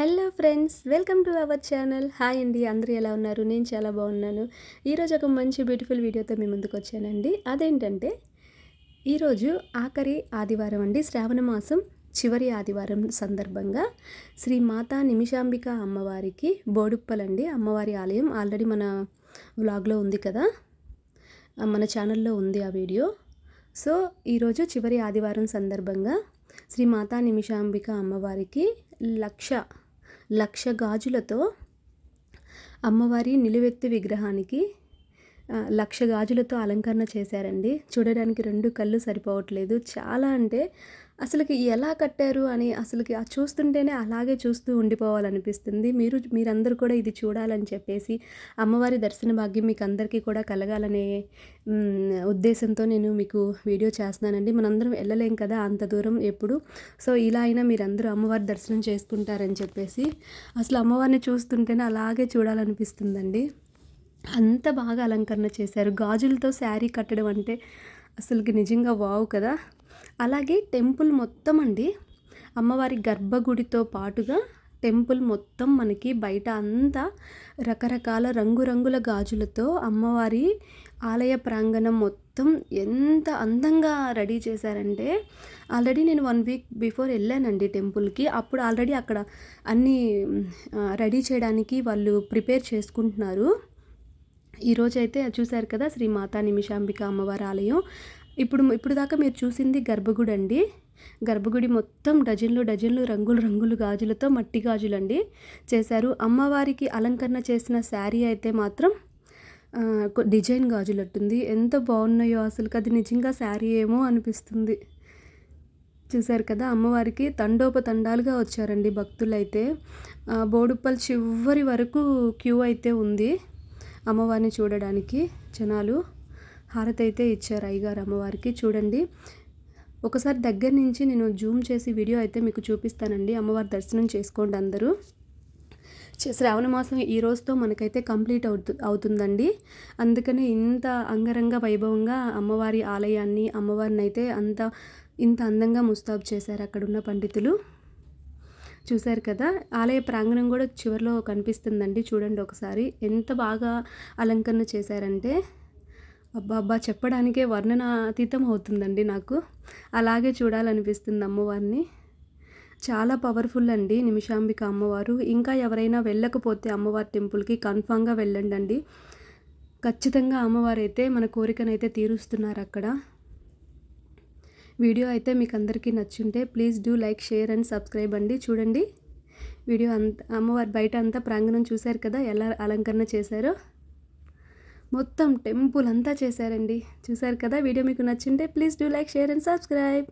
Hello friends welcome to our channel. Hi అండి అందరూ ఎలా ఉన్నారు? నేను చాలా బాగున్నాను. ఈరోజు ఒక మంచి బ్యూటిఫుల్ వీడియోతో మీ ముందుకు వచ్చానండి. అదేంటంటే ఈరోజు ఆఖరి ఆదివారం అండి శ్రావణ మాసం. చివరి ఆదివారం సందర్భంగా శ్రీ మాతా నిమిషాంబిక అమ్మవారికి బోడుప్పలండి. అమ్మవారి ఆలయం ఆల్రెడీ మన వ్లాగ్లో ఉంది కదా? మన ఛానల్లో ఉంది ఆ వీడియో. సో ఈరోజు చివరి ఆదివారం సందర్భంగా శ్రీ మాతా నిమిషాంబిక అమ్మవారికి లక్ష లక్ష గాజులతో అమ్మవారి నిలువెత్తు విగ్రహానికి లక్ష గాజులతో అలంకరణ చేశారండి. చూడడానికి రెండు కళ్ళు సరిపోవట్లేదు. చాలా అంటే అసలుకి ఎలా కట్టారు అని అసలుకి ఆ చూస్తుంటేనే అలాగే చూస్తూ ఉండిపోవాలనిపిస్తుంది. మీరు మీరందరూ కూడా ఇది చూడాలని చెప్పేసి అమ్మవారి దర్శన భాగ్యం మీకు అందరికీ కూడా కలగాలనే ఉద్దేశంతో నేను మీకు వీడియో చేస్తున్నానండి. మనందరం వెళ్ళలేం కదా అంత దూరం ఎప్పుడు. సో ఇలా అయినా మీరందరూ అమ్మవారి దర్శనం చేసుకుంటారని చెప్పేసి అసలు అమ్మవారిని చూస్తుంటేనే అలాగే చూడాలనిపిస్తుందండి. అంత బాగా అలంకరణ చేశారు. గాజులతో శారీ కట్టడం అంటే అసలుకి నిజంగా వావు కదా. అలాగే టెంపుల్ మొత్తం అండి అమ్మవారి గర్భగుడితో పాటుగా టెంపుల్ మొత్తం మనకి బయట అంతా రకరకాల రంగురంగుల గాజులతో అమ్మవారి ఆలయ ప్రాంగణం మొత్తం ఎంత అందంగా రెడీ చేశారంటే ఆల్రెడీ నేను వన్ వీక్ బిఫోర్ వెళ్ళానండి టెంపుల్కి. అప్పుడు ఆల్రెడీ అక్కడ అన్నీ రెడీ చేయడానికి వాళ్ళు ప్రిపేర్ చేసుకుంటున్నారు. ఈరోజు అయితే చూశారు కదా శ్రీ మాతా నిమిషాంబిక అమ్మవారి ఆలయం. ఇప్పుడు ఇప్పుడు దాకా మీరు చూసింది గర్భగుడి అండి గర్భగుడి మొత్తం డజన్లు డజన్లు రంగులు రంగులు గాజులతో మట్టి గాజులండి. చేశారు. అమ్మవారికి అలంకరణ చేసిన శారీ అయితే మాత్రం డిజైన్ గాజులట్టుంది. ఎంత బాగున్నాయో అసలు అది నిజంగా శారీ ఏమో అనిపిస్తుంది. చూశారు కదా అమ్మవారికి తండోపతండాలుగా వచ్చారండి భక్తులైతే. బోడుప్పల్ చివరి వరకు క్యూ అయితే ఉంది. అమ్మవారిని చూడడానికి జనాలు హారతి అయితే ఇచ్చారు అయ్యగారు అమ్మవారికి. చూడండి. ఒకసారి దగ్గర నుంచి నేను జూమ్ చేసి వీడియో అయితే మీకు చూపిస్తానండి. అమ్మవారి దర్శనం చేసుకోండి అందరూ. శ్రావణ మాసం ఈ రోజుతో మనకైతే కంప్లీట్ అవుతు అవుతుందండి. అందుకనే ఇంత అంగరంగ వైభవంగా అమ్మవారి ఆలయాన్ని అమ్మవారిని అయితే అంత ఇంత అందంగా ముస్తాబు చేశారు అక్కడున్న పండితులు. చూశారు కదా? ఆలయ ప్రాంగణం కూడా చివరిలో కనిపిస్తుందండి. చూడండి ఒకసారి. ఎంత బాగా అలంకరణ చేశారంటే అబ్బా అబ్బా చెప్పడానికే వర్ణనాతీతం అవుతుందండి నాకు. అలాగే చూడాలనిపిస్తుంది అమ్మవారిని. చాలా పవర్ఫుల్ అండి నిమిషాంబిక అమ్మవారు. ఇంకా ఎవరైనా వెళ్ళకపోతే అమ్మవారి టెంపుల్కి కన్ఫామ్గా వెళ్ళండి అండి ఖచ్చితంగా అమ్మవారు అయితే మన కోరికనైతే తీరుస్తున్నారు అక్కడ. వీడియో అయితే మీకు అందరికీ నచ్చుంటే please do like share and subscribe అండి. చూడండి. వీడియో అంత అమ్మవారి బయట అంతా ప్రాంగణం చూశారు కదా ఎలా అలంకరణ చేశారో. మొత్తం టెంపుల్ అంతా చేశారండి. చూశారు కదా వీడియో మీకు నచ్చింటే please do like share and subscribe.